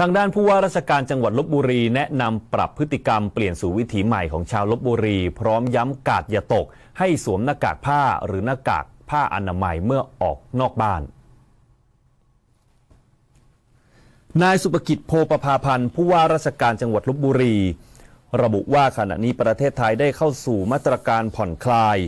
ทางด้านผู้ว่าราชการจังหวัดลบบุรี แนะนำปรับพฤติกรรมเปลี่ยนสู่วิถีใหม่ของชาวลบบุรี พร้อมย้ำกาดอย่าตก ให้สวมหน้ากากผ้าหรือหน้ากากผ้าอนามัยเมื่อออกนอกบ้านนายสุภกิจโพประภาพันธ์ผู้ว่าราชการจังหวัดลบบุรี ระบุว่าขณะนี้ประเทศไทยได้เข้าสู่มาตรการผ่อนคลาย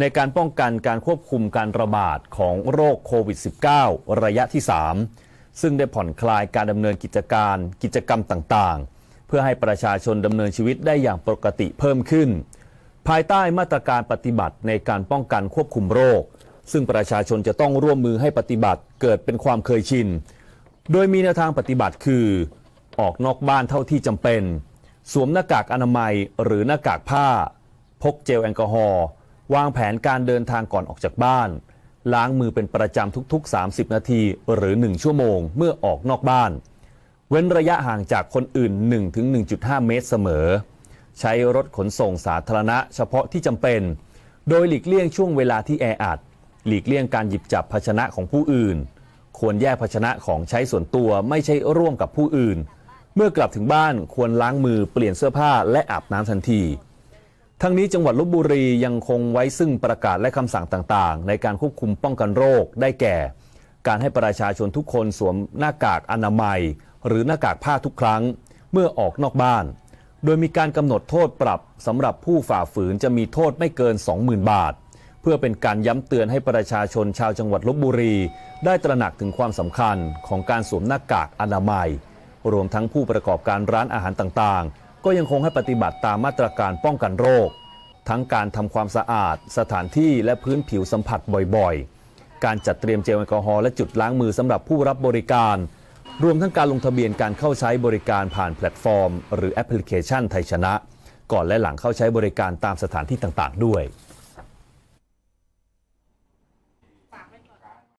ในการป้องกันการควบคุมการระบาดของโรคโควิด -19 ระยะที่ 3 ซึ่งได้ผ่อนคลายการดำเนินกิจการ กิจกรรมต่างๆ เพื่อให้ประชาชนดำเนินชีวิตได้อย่างปกติเพิ่มขึ้น ภายใต้มาตรการปฏิบัติในการป้องกันควบคุมโรค ซึ่งประชาชนจะต้องร่วมมือให้ปฏิบัติเกิดเป็นความเคยชิน โดยมีแนวทางปฏิบัติคือ ออกนอกบ้านเท่าที่จำเป็น สวมหน้ากากอนามัยหรือหน้ากากผ้า พกเจลแอลกอฮอล์วางแผนการเดินทางก่อนออกจากบ้าน ล้างมือเป็นประจำทุกๆ 30 นาทีหรือ 1 ชั่วโมงเมื่อออกนอกบ้าน เว้นระยะห่างจากคนอื่น 1-1.5 เมตรเสมอ ใช้รถขนส่งสาธารณะเฉพาะที่จำเป็น โดยหลีกเลี่ยงช่วงเวลาที่แออัด หลีกเลี่ยงการหยิบจับภาชนะของผู้อื่น ควรแยกภาชนะของใช้ส่วนตัวไม่ใช่ร่วมกับผู้อื่น เมื่อกลับถึงบ้านควรล้างมือเปลี่ยนเสื้อผ้าและอาบน้ำทันที ทั้งนี้จังหวัดลบบุรียังคงไว้ซึ่งประกาศและคำสั่งต่างๆ ในการควบคุมป้องกันโรคได้แก่ การให้ประชาชนทุกคนสวมหน้ากากอนามัย หรือหน้ากากผ้าทุกครั้งเมื่อออกนอกบ้าน โดยมีการกำหนดโทษปรับสำหรับผู้ฝ่าฝืนจะมีโทษไม่เกิน 20,000 บาท เพื่อเป็นการย้ำเตือนให้ประชาชนชาวจังหวัดลบบุรี ได้ตระหนักถึงความสำคัญของการสวมหน้ากากอนามัย รวมทั้งผู้ประกอบการร้านอาหารต่างๆ ก็ยังคงให้ปฏิบัติตามมาตรการป้องกันโรค ทั้งการทำความสะอาด สถานที่และพื้นผิวสัมผัสบ่อยๆ การจัดเตรียมเจลแอลกอฮอล์และจุดล้างมือสำหรับผู้รับบริการ รวมทั้งการลงทะเบียนการเข้าใช้บริการผ่านแพลตฟอร์ม หรือแอปพลิเคชันไทยชนะ ก่อนและหลังเข้าใช้บริการตามสถานที่ต่างๆ ด้วย